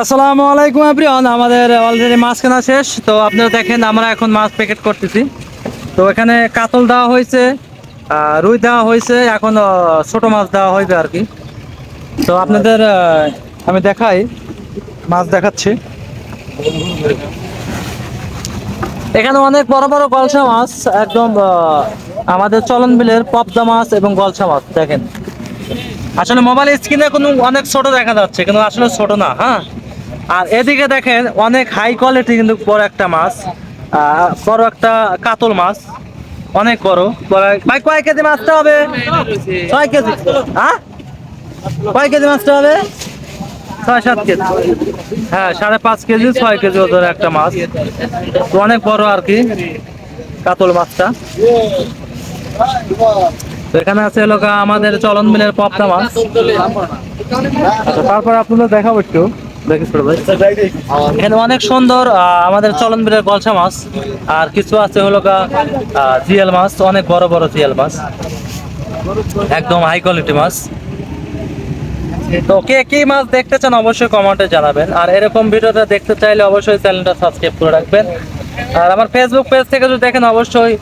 আসসালামু আলাইকুম এভরিওয়ান আমাদের অলরেডি মাছ কেনা শেষ। তো আপনারা দেখেন, আমরা এখন মাছ প্যাকেট করতেছি। তো এখানে কাতল দেওয়া হয়েছে রুই দেওয়া হয়েছে, এখন ছোট মাছ দেওয়া হয়েছে আর কি। তো আপনাদের আমি দেখাই, মাছ দেখাচ্ছি। এখানে অনেক বড় বড় গলসা মাছ, একদম আমাদের চলন বিলের পপদা মাছ এবং গলসা মাছ, দেখেন। আসলে মোবাইল স্ক্রিনে কোনো অনেক ছোট দেখা যাচ্ছে, কিন্তু আসলে ছোট না হ্যাঁ? আর এদিকে দেখেন অনেক হাই কোয়ালিটি কিন্তু বড় একটা মাছ বড় একটা কাতল মাছ, অনেক বড়। ভাই, কয় কেজি মাছটা হবে? ছয় কেজি। হ্যাঁ? কয় কেজি মাছটা হবে? ছয়, সাত কেজি। হ্যাঁ সাড়ে পাঁচ কেজি, ছয় কেজি ওজন একটা মাছ। অনেক বড় আর কি কাতল মাছটা। এখানে আছে গা আমাদের চলন মিলের পপটা মাছ। আচ্ছা তারপর আপনাদের দেখাবো একটু। এখানে অনেক সুন্দর আমাদের চলন বিলের গলসা মাছ আর কিছু আছে হলো জিয়াল মাছ অনেক বড় বড় জিয়াল মাছ। একদম হাই কোয়ালিটি মাছ। তো কে কি মাছ দেখতে চান অবশ্যই কমেন্টে জানাবেন। আর এরকম ভিডিওটা দেখতে চাইলে অবশ্যই চ্যানেলটা সাবস্ক্রাইব করে রাখবেন। আর আমার ফেসবুক পেজ থেকে যদি দেখেন অবশ্যই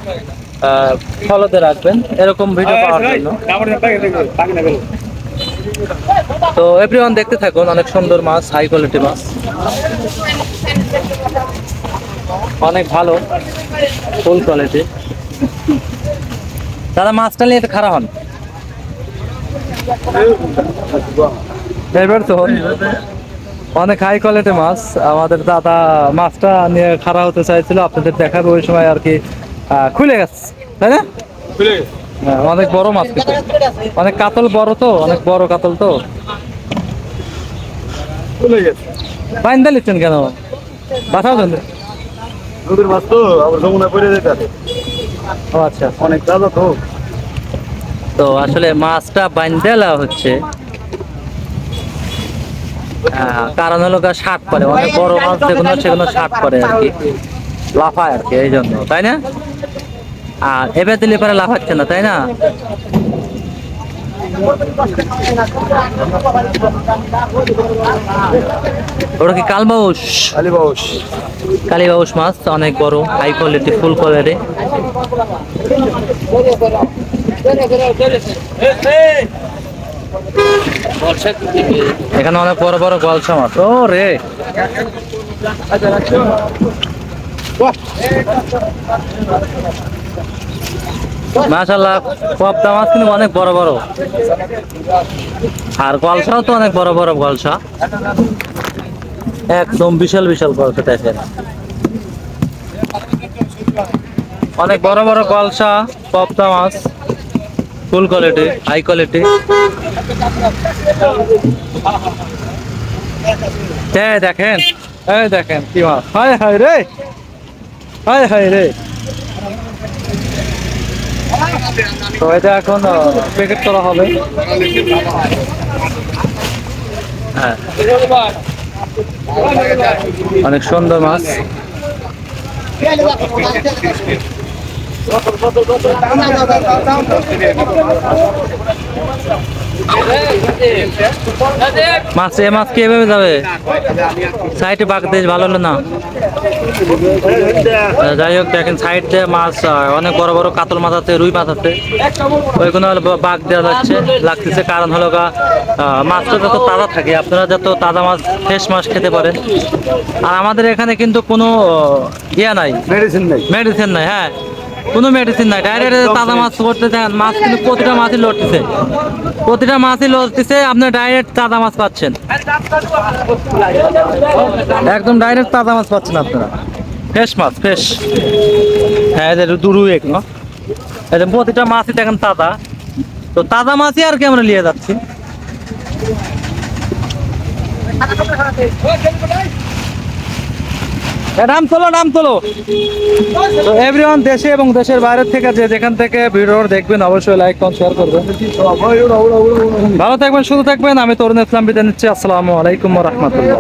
ফলোতে রাখবেন। এরকম ভিডিও পাওয়ার জন্য। তো এভরিওয়ান দেখতে থাকুন অনেক সুন্দর মাছ হাই কোয়ালিটি মাছ। অনেক ভালো ফুল কোয়ালিটি দাদা মাছটা নিয়ে একটু খারাপ হন। এবার তো অনেক হাই কোয়ালিটি মাছ। আমাদের দাদা মাছটা নিয়ে খারাপ হতে চাইছিল আপনাদের দেখাবে ওই সময় আর কি খুলে গেছে তাই না? হ্যাঁ, অনেক বড় মাছ কিন্তু। অনেক কাতল বড় তো অনেক বড় কাতল তো। বাইন্দা লিখছেন কেন? বাসাও দেন নদীর মাছ তো আবার যমুনা পড়ে যেতে ও আচ্ছা। অনেক তাজা তো। তো আসলে মাছটা বাইন্দেলা হচ্ছে। কারণ হলো শার্ট পরে অনেক বড় মাছ যেগুলো সেগুলো শার্ট পরে আর কি। লাফায় আর কি এই জন্য তাই না? আর এবার দিলে পরে লাফাচ্ছে না তাই না? ওটা কি কালবাউস? আলি বাউস কালীবাউস মাছ অনেক বড় হাই কোয়ালিটি ফুল কোয়ালিটি এখানে অনেক বড় বড় গলসা মাছ। ও রে! মাশাল্লাহ পপদা মাছ কিন্তু অনেক বড় বড়। আর গলসাও তো অনেক বড় বড় গলসা। একদম বিশাল বিশাল গলসা দেখেন। অনেক বড় বড় গলসা পপদা মাছ ফুল কোয়ালিটি, হাই কোয়ালিটি। দেখেন, এই দেখেন কি মাছ হায় হায় রে, হায় হায় রে। তো এটা এখন প্যাকেট করা হবে। হ্যাঁ। অনেক সুন্দর মাছ। মাছ এ মাছ কি এভাবে যাবে? সাইডে বাঘ দেশ ভালো হলো না। যাই হোক দেখেন সাইড দিয়ে মাছ অনেক বড় বড় কাতল মাছ আছে রুই মাছ আছে। ওইগুলো বাঘ দেওয়া যাচ্ছে লাগতেছে। কারণ হলো গা মাছটা যত তাজা থাকে আপনারা যত তাজা মাছ ফ্রেশ মাছ খেতে পারেন। আর আমাদের এখানে কিন্তু কোনো ইয়া নাই। মেডিসিন নেই। মেডিসিন নাই হ্যাঁ। কোনো মেডিসিন নাই। ডাইরেক্ট তাজা মাছ করতে দেন। মাছ কিন্তু প্রতিটা মাছই লড়তেছে। প্রতিটা মাছই লড়তেছে আপনি ডাইরেক্ট তাজা মাছ পাচ্ছেন। একদম ডাইরেক্ট তাজা মাছ পাচ্ছেন আপনারা। ফ্রেশ মাছ ফ্রেশ। হ্যাঁ এটা দুরু এক না? এটা প্রতিটা মাছই দেখেন তাজা। তো তাজা মাছই আর কি আমরা নিয়ে যাচ্ছি। নাম তোলো নাম তোলো। তো এভরিওয়ান দেশে এবং দেশের বাইরে থেকে যে যেখান থেকে ভিডিও দেখবেন, অবশ্যই লাইক কমেন্ট শেয়ার করবেন। ভালো থাকবেন শুধু থাকবেন। আমি তরুণ ইসলাম, বিদায় নিচ্ছি। আসসালামু আলাইকুম রহমতুল্লাহ।